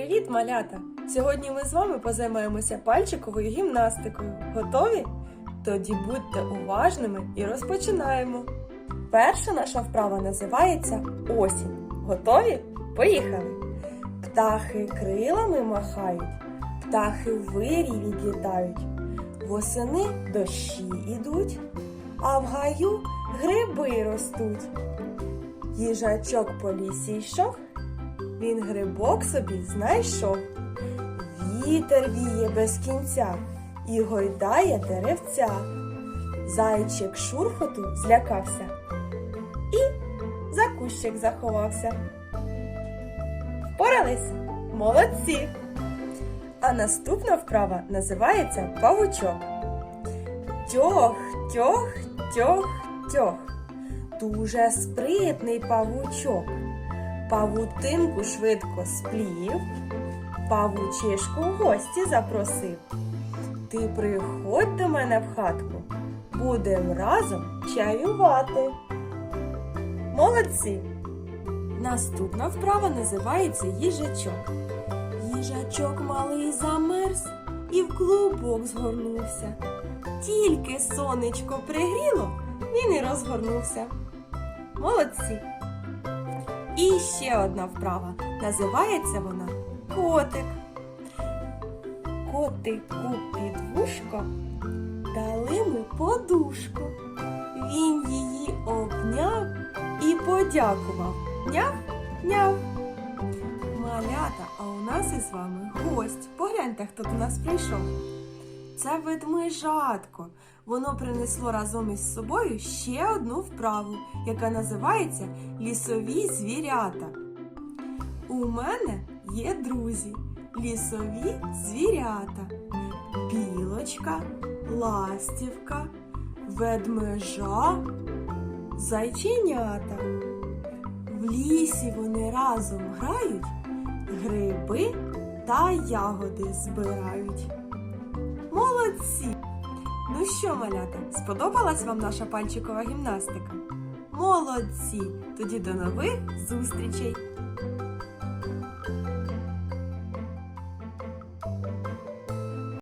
Привіт, малята! Сьогодні ми з вами позаймаємося пальчиковою гімнастикою. Готові? Тоді будьте уважними і розпочинаємо. Перша наша вправа називається осінь. Готові? Поїхали! Птахи крилами махають, птахи в вирій відлітають, восени дощі ідуть, а в гаю гриби ростуть. Їжачок по лісі йшов, він грибок собі знайшов. Вітер віє без кінця і гойдає деревця. Зайчик шурхоту злякався і за кущик заховався. Впорались? Молодці! А наступна вправа називається павучок. Тьох, тьох, тьох, тьох. Дуже спритний павучок. Павутинку швидко сплів, павучишку в гості запросив. Ти приходь до мене в хатку, будем разом чаювати. Молодці! Наступна вправа називається їжачок. Їжачок малий замерз і в клубок згорнувся. Тільки сонечко пригріло, він і розгорнувся. Молодці! І ще одна вправа. Називається вона котик. Котику під вушко дали ми подушку. Він її обняв і подякував. Няв, няв. Малята, а у нас із вами гость. Погляньте, хто до нас прийшов. Це ведмежатко. Воно принесло разом із собою ще одну вправу, яка називається лісові звірята. У мене є друзі, лісові звірята, білочка, ластівка, ведмежа, зайченята. В лісі вони разом грають, гриби та ягоди збирають. Молодці! Ну що, малята, сподобалась вам наша пальчикова гімнастика? Молодці! Тоді до нових зустрічей!